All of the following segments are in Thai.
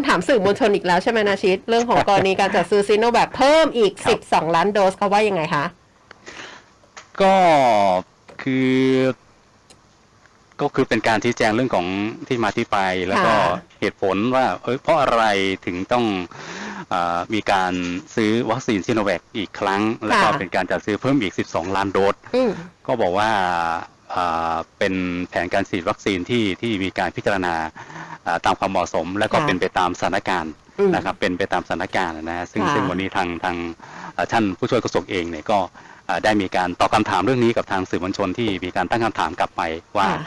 ำถามสื่อมวลชนอีกแล้วใช่ไหมนาชิต เรื่องของกรณีการจัดซื้อซีโนแวคเพิ่มอีกครับ12 ล้านโดสเขาว่ายังไงคะ ก็คือ ก็คือเป็นการชี้แจงเรื่องของที่มาที่ไป แล้วก็ค่ะเหตุผลว่าเอ้ยเพราะอะไรถึงต้องอามีการซื้อวัคซีนซิโนแวคอีกครั้ง แล้วก็เป็นการจัดซื้อเพิ่มอีก 12 ล้านโดสอืมก็บอกว่าอ่าเป็นแผนการฉีดวัคซีนที่ที่มีการพิจารณาอ่า ตามความเหมาะสม และก็ค่ะเป็นไปตามสถานการณ์อืมนะครับเป็นไปตามสถานการณ์นะฮะซึ่งค่ะซึ่งวันนี้ทางทางอ่าท่านผู้ช่วยโฆษกเองเนี่ยก็อ่าได้มีการตอบคำถามเรื่องนี้กับทางสื่อมวลชนที่มีการตั้งคำถามกลับไปว่าค่ะ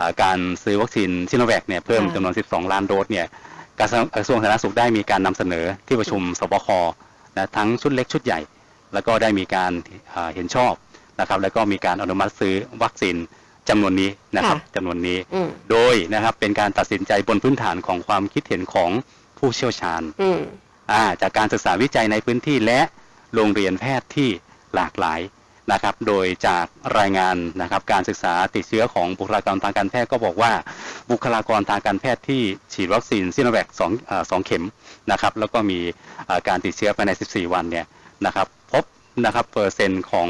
อ่าการซื้อวัคซีนซิโนแวคเนี่ยเพิ่มค่ะจำนวน 12 ล้านโดสเนี่ยกระทรวงกระทรวงสาธารณสุขได้มีการนำเสนอที่ประชุมสบคนะทั้งชุดเล็กชุดใหญ่ แล้วก็ได้มีการอ่าเห็นชอบนะครับแล้วก็มีการอนุมัติซื้อวัคซีน จำนวนนี้นะครับค่ะจำนวนนี้ อืม โดยนะครับเป็นการตัดสินใจบนพื้นฐานของความคิดเห็นของผู้เชี่ยวชาญ อืม อ่าจากการศึกษาวิจัยในพื้นที่และโรงเรียนแพทย์ที่หลากหลายนะครับ โดยจากรายงานนะครับการศึกษาติดเชื้อของบุคลากรทางการแพทย์ก็บอกว่า บุคลากรทางการแพทย์ที่ฉีดวัคซีนซิโนแวคสองอ่าสองเข็มนะครับ แล้วก็มีอ่าการติดเชื้อภายใน 14 วันเนี่ยนะครับพบนะครับเปอร์เซ็นต์ของ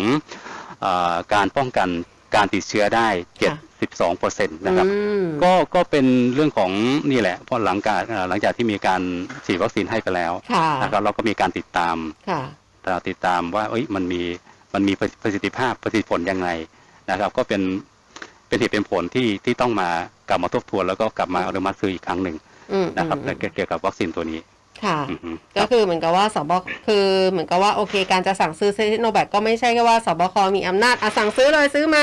อาการป้องกัน การติดเชื้อได้ค่ะ72เปอร์เซ็นต์นะครับอืมก็ก็เป็นเรื่องของนี่แหละเพราะหลังจากเอ่อหลังจากที่มีการฉีดวัคซีนให้ไปแล้วค่ะนะครับเราก็มีการติดตามค่ะเอ่อติดตามว่าเอ้ยมันมีมันมีประสิทธิภาพประสิทธิผลยังไงนะครับ ก็เป็นเป็นเหตุเป็นผลที่ที่ต้องมากลับมาทบทวนแล้วก็กลับมาอนุมัติซื้ออีกครั้งหนึ่งอืมนะครับอืมเกี่ยวกับวัคซีนตัวนี้ ค่ะอือฮึก็คือเหมือนกับว่าสบคคือเหมือนกับว่าโอเค การจะสั่งซื้อซิโนแวคก็ไม่ใช่แค่ว่าสบคมีอำนาจอะสั่งซื้อเลยซื้อมา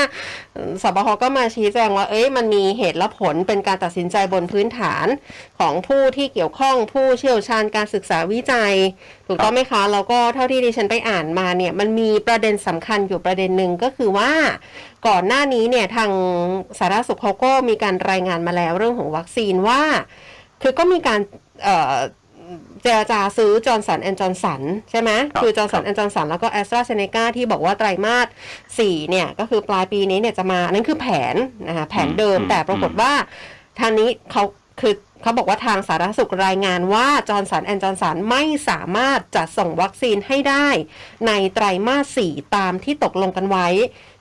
เอ่อสบคก็มาชี้แจงว่า เอ้ยมันมีเหตุและผลเป็นการตัดสินใจบนพื้นฐานของผู้ที่เกี่ยวข้องผู้เชี่ยวชาญการศึกษาวิจัย ถูกต้องไหมคะแล้วก็เท่าที่ดิฉันไปอ่านมาเนี่ยมันมีประเด็นสำคัญอยู่ประเด็นหนึ่งก็คือว่าก่อนหน้านี้เนี่ยทางสาธารณสุขเขาก็มีการรายงานมาแล้วเรื่องของวัคซีนว่า คือก็มีการ เอ่อเจรจาซื้อจอร์นสันแอนจอร์นสันใช่ไหมครับคือจอร์นสันครับแอนจอร์นสันแล้วก็แอสตราเซเนกาที่บอกว่าไตรมาสสี่เนี่ย ก็คือปลายปีนี้เนี่ยจะมา นั่นคือแผนนะคะแผนเดิมอืมแต่ปรากฏอืมว่าทางนี้เขาคือเขาบอกว่าทางสาธารณสุขรายงานว่าจอร์นสันแอนจอร์นสันไม่สามารถจัดส่งวัคซีนให้ได้ ในไตรมาสสี่ตามที่ตกลงกันไว้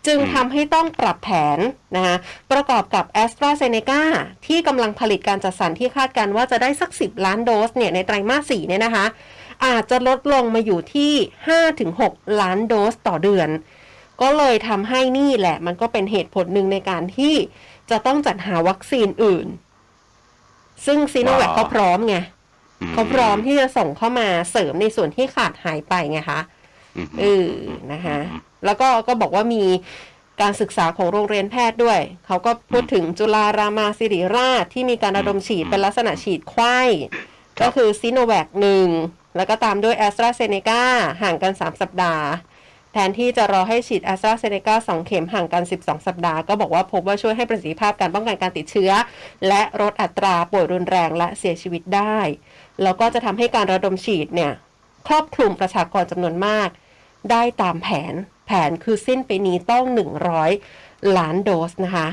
จึงอืมทำให้ต้องปรับแผนนะคะประกอบกับ a s t r a z เซ e c a ที่กำลังผลิตการจัดสรรที่คาดการณ์ว่าจะได้สัก 10 ล้านโดสเนี่ยในไตรมาสสี่เนี่ยนะคะ อาจจะลดลงมาอยู่ที่ 5-6 ล้านโดสต่อเดือน ก็เลยทำให้นี่แหละ มันก็เป็นเหตุผลหนึ่งในการที่จะต้องจัดหาวัคซีนอื่น ซึ่งซีโนแวคว้าวเขาพร้อมไงอืมเขาพร้อมที่จะส่งเข้ามาเสริมในส่วนที่ขาดหายไปไงคะอืมเออนะคะ แล้วก็ก็บอกว่ามีการศึกษาของโรงเรียนแพทย์ด้วย เขาก็พูดถึงจุฬารามาสิริราชที่มีการระดมฉีดเป็นลักษณะฉีดไข้ก็คือซีโนแวคหนึ่งแล้วก็ตามด้วยแอสตราเซเนกาห่างกัน 3 สัปดาห์ แทนที่จะรอให้ฉีดแอสตราเซเนกา2เข็มห่างกัน 12 สัปดาห์ ก็บอกว่าพบว่าช่วยให้ประสิทธิภาพการป้องกันการติดเชื้อ และลดอัตราป่วยรุนแรงและเสียชีวิตได้ แล้วก็จะทำให้การระดมฉีดเนี่ยครอบคลุมประชากรจำนวนมาก ได้ตามแผนแผ นคือสิ้นปีนี้ต้อง 100 ล้านโดสนะคะ